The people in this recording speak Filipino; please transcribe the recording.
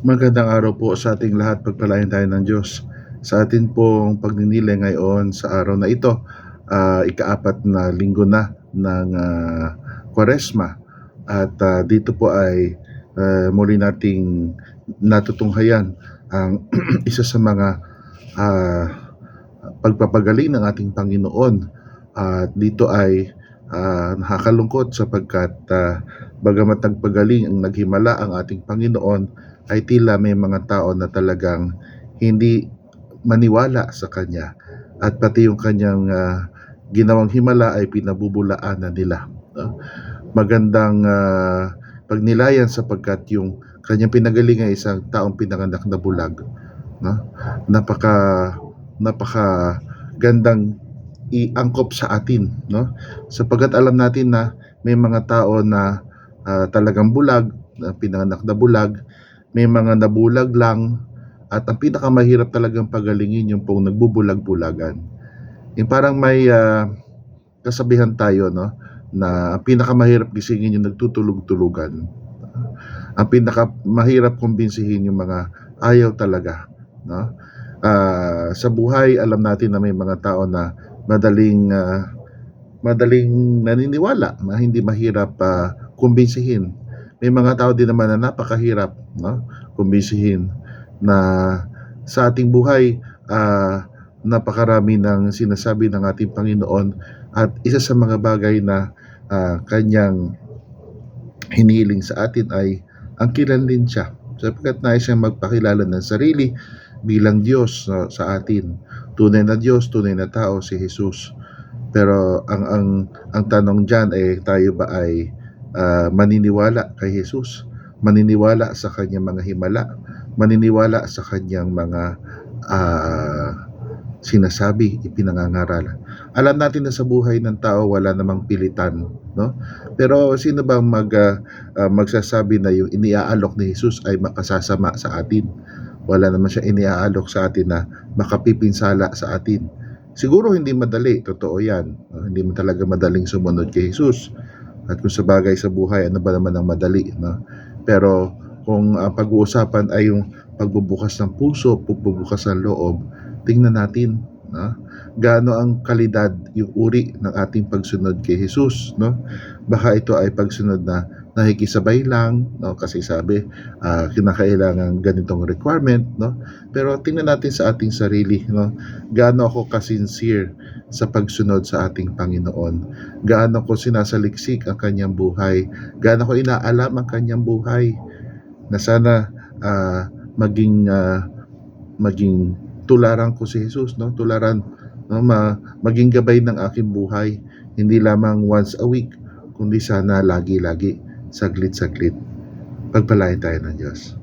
Magandang araw po sa ating lahat. Pagpalain tayo ng Diyos. Sa atin pong pagninilay ngayon sa araw na ito, ah, ikaapat na linggo na ng ah, Kwaresma. At ah, dito po ay ah, muli nating natutunghayan ang isa sa mga ah, pagpapagaling ng ating Panginoon. At dito ay ah, nakakalungkot sapagkat ah, bagamat nagpagaling ang naghimala ang ating Panginoon, ay tila may mga tao na talagang hindi maniwala sa kanya at pati yung kanyang ah, ginawang himala ay pinabubulaan na nila. no? magandang ah, pagnilayan sapagkat yung kanyang pinagaling ay isang taong pinanganak na bulag. No? Napaka napaka gandang iangkop sa atin, no? Sapagkat alam natin na may mga tao na ah, talagang bulag, na pinanganak na bulag, may mga nabulag lang at ang pinakamahirap talagang pagalingin yung pong nagbubulag-bulagan. Yung parang may ah, kasabihan tayo no na ang pinakamahirap gisingin yung nagtutulog-tulugan. Ang pinakamahirap kumbinsihin yung mga ayaw talaga, no? Ah, sa buhay alam natin na may mga tao na madaling ah, madaling naniniwala na hindi mahirap ah, kumbinsihin. May mga tao din naman na napakahirap, no? Kumbinsihin na sa ating buhay ah, napakarami ng sinasabi ng ating Panginoon at isa sa mga bagay na ah, kanyang hiniling sa atin ay ang kilanlin siya sapagkat nais siyang magpakilala ng sarili bilang Diyos no, sa atin. Tunay na Diyos, tunay na tao si Jesus. Pero ang ang ang tanong diyan ay tayo ba ay ah, maniniwala kay Jesus? Maniniwala sa kanyang mga himala? Maniniwala sa kanyang mga ah, sinasabi, ipinangangaral. Alam natin na sa buhay ng tao wala namang pilitan, no? Pero sino bang mag ah, ah, magsasabi na yung iniaalok ni Jesus ay makasasama sa atin? Wala naman siya iniaalok sa atin na makapipinsala sa atin. Siguro hindi madali, totoo yan. no? hindi mo talaga madaling sumunod kay Jesus. At kung sa bagay sa buhay, ano ba naman ang madali? No? Pero kung ang pag-uusapan ay yung pagbubukas ng puso, pagbubukas ng loob, tingnan natin no? gaano ang kalidad yung uri ng ating pagsunod kay Jesus. No? Baka ito ay pagsunod na nakikisabay lang, no? kasi sabi, ah, kinakailangan ganitong requirement. No? Pero tingnan natin sa ating sarili, no? gaano ako kasincere sa pagsunod sa ating Panginoon. Gaano ko sinasaliksik ang kanyang buhay. Gaano ko inaalam ang kanyang buhay. Na sana ah, maging ah, maging tularan ko si Jesus, no? Tularan no ma, maging gabay ng aking buhay, hindi lamang once a week, kundi sana lagi-lagi, saglit-saglit. Pagpalain tayo ng Diyos.